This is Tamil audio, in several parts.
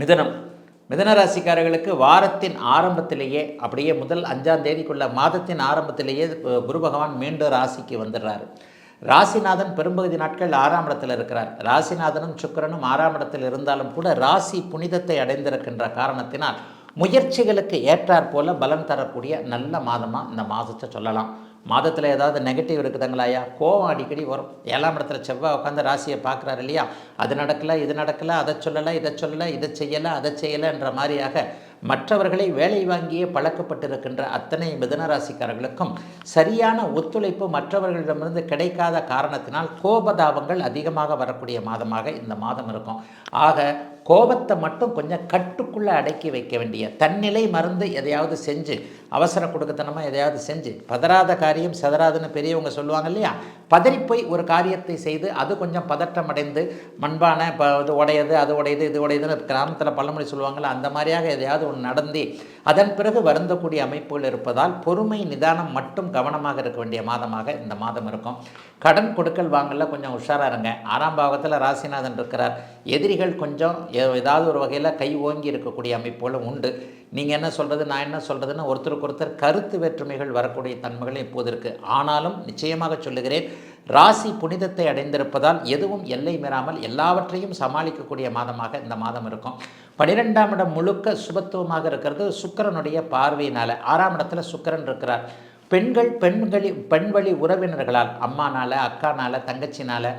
மிதனம். மிதன ராசிக்காரர்களுக்கு வாரத்தின் ஆரம்பத்திலேயே அப்படியே முதல் அஞ்சாம் தேதிக்குள்ள மாதத்தின் ஆரம்பத்திலேயே குரு பகவான் மீண்டும் ராசிக்கு வந்துடுறாரு. ராசிநாதன் பெரும்பகுதி நாட்கள் ஆறாம் இடத்தில் இருக்கிறார். ராசிநாதனும் சுக்கிரனும் ஆறாம் இடத்தில் இருந்தாலும் கூட ராசி புனிதத்தை அடைந்திருக்கின்ற காரணத்தினால் முயற்சிகளுக்கு ஏற்றாற்போல பலன் தரக்கூடிய நல்ல மாதமாக இந்த மாதத்தை சொல்லலாம். மாதத்தில் ஏதாவது நெகட்டிவ் இருக்குதுங்களாயா கோவம் அடிக்கடி வரும். ஏழாம் இடத்துல செவ்வாய் உட்காந்து ராசியை பார்க்குறாரு இல்லையா? அது நடக்கலை இது நடக்கலை அதை சொல்லலை இதை சொல்லலை இதை செய்யலை அதை செய்யலைன்ற மாதிரியாக மற்றவர்களை வேலை வாங்கியே பழக்கப்பட்டிருக்கின்ற அத்தனை மிதன ராசிக்காரர்களுக்கும் சரியான ஒத்துழைப்பு மற்றவர்களிடமிருந்து கிடைக்காத காரணத்தினால் கோபதாபங்கள் அதிகமாக வரக்கூடிய மாதமாக இந்த மாதம் இருக்கும். ஆக கோபத்தை மட்டும் கொஞ்சம் கட்டுக்குள்ளே அடக்கி வைக்க வேண்டிய தன்னிலை மறந்து எதையாவது செஞ்சு அவசர கொடுக்கத்தனமாக எதையாவது செஞ்சு பதறாத காரியம் செதறாதுன்னு பெரியவங்க சொல்லுவாங்க இல்லையா? பதறிப்போய் ஒரு காரியத்தை செய்து அது கொஞ்சம் பதட்டம் அடைந்து மண்பானை இப்போ இது உடையது அது உடையது இது உடையதுன்னு கிராமத்தில் பழமொழி சொல்லுவாங்கள்ல அந்த மாதிரியாக எதையாவது ஒன்று நடந்து அதன் பிறகு வருந்தக்கூடிய அமைப்புகள் இருப்பதால் பொறுமை நிதானம் மட்டும் கவனமாக இருக்க வேண்டிய மாதமாக இந்த மாதம் இருக்கும். கடன் கொடுக்கல் வாங்கல கொஞ்சம் உஷாராக இருங்க. ஆறாம் பாகத்தில் ராசிநாதன் இருக்கிறார். எதிரிகள் கொஞ்சம் ஏ- ஏதாவது ஒரு வகையில் கை ஓங்கி இருக்கக்கூடிய அமைப்புகளும் உண்டு. நீங்கள் என்ன சொல்கிறது நான் என்ன சொல்கிறதுன்னு ஒருத்தருக்கு ஒருத்தர் கருத்து வேற்றுமைகள் வரக்கூடிய தன்மைகள் இப்போது இருக்குது ஆனாலும் நிச்சயமாக சொல்லுகிறேன் ராசி புனிதத்தை அடைந்திருப்பதால் எதுவும் எல்லை மீறாமல் எல்லாவற்றையும் சமாளிக்கக்கூடிய மாதமாக இந்த மாதம் இருக்கும். பனிரெண்டாம் இடம் முழுக்க சுபத்துவமாக இருக்கிறது. சுக்கிரனுடைய பார்வையினால் ஆறாம் இடத்துல சுக்கரன் இருக்கிறார். பெண்கள் பெண்களி பெண்வழி உறவினர்களால் அம்மானால அக்கானால தங்கச்சினால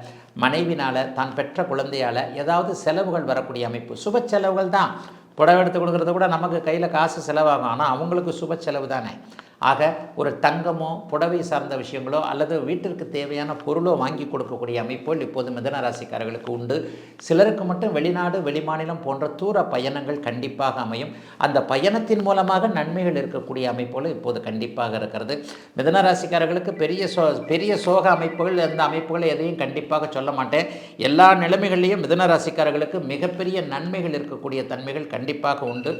மனைவினால் தான் பெற்ற குழந்தையால் ஏதாவது செலவுகள் வரக்கூடிய அமைப்பு. சுப செலவுகள் தான். புடவை எடுத்து கொடுக்குறது கூட நமக்கு கையில் காசு செலவாகும். ஆனால் அவங்களுக்கு சுப செலவு தானே. ஆக ஒரு தங்கமோ புடவை சார்ந்த விஷயங்களோ அல்லது வீட்டிற்கு தேவையான பொருளோ வாங்கி கொடுக்கக்கூடிய அமைப்போல் இப்போது மிதன ராசிக்காரர்களுக்கு உண்டு. சிலருக்கு மட்டும் வெளிநாடு வெளிமாநிலம் போன்ற தூர பயணங்கள் கண்டிப்பாக அமையும். அந்த பயணத்தின் மூலமாக நன்மைகள் இருக்கக்கூடிய அமைப்போல் இப்போது கண்டிப்பாக இருக்கிறது. மிதன ராசிக்காரர்களுக்கு பெரிய சோ பெரிய சோக அமைப்புகள் அந்த அமைப்புகள் எதையும் கண்டிப்பாக சொல்ல மாட்டேன். எல்லா நிலைமைகள்லையும் மிதன ராசிக்காரர்களுக்கு மிகப்பெரிய நன்மைகள் இருக்கக்கூடிய தன்மைகள் கண்டிப்பாக உண்டு.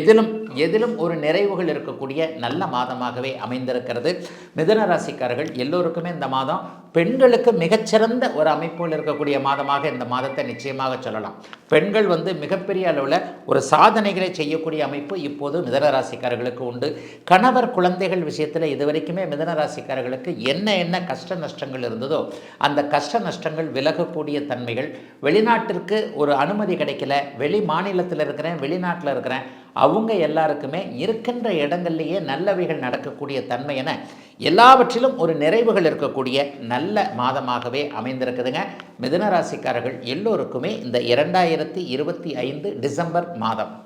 எதிலும் எதிலும் ஒரு நிறைவுகள் இருக்கக்கூடிய நல்ல மாதம் மாதமாகவே அமைந்திருக்கிறது. மிதன ராசிக்காரர்கள் எல்லோருக்குமே இந்த மாதம் பெண்களுக்கு மிகச்சிறந்த ஒரு அமைப்பில் இருக்கக்கூடிய மாதமாக இந்த மாதத்தை நிச்சயமாக சொல்லலாம். பெண்கள் வந்து மிகப்பெரிய அளவில் ஒரு சாதனைகளை செய்யக்கூடிய அமைப்பு இப்போது மிதனராசிக்காரர்களுக்கு உண்டு. கணவர் குழந்தைகள் விஷயத்தில் இதுவரைக்குமே வரைக்குமே மிதனராசிக்காரர்களுக்கு என்ன என்ன கஷ்ட நஷ்டங்கள் இருந்ததோ அந்த கஷ்ட நஷ்டங்கள் விலகக்கூடிய தன்மைகள் வெளிநாட்டிற்கு ஒரு அனுமதி கிடைக்கல வெளி மாநிலத்தில் இருக்கிறேன் வெளிநாட்டில் இருக்கிறேன் அவங்க எல்லாருக்குமே இருக்கின்ற இடங்கள்லேயே நல்லவைகள் நடக்கக்கூடிய தன்மை என எல்லாவற்றிலும் ஒரு நிறைவுகள் இருக்கக்கூடிய நல்ல மாதமாகவே அமைந்திருக்குதுங்க. மிதுன ராசிக்காரர்கள் எல்லோருக்குமே இந்த இரண்டாயிரத்தி இருபத்தி ஐந்து டிசம்பர் மாதம்.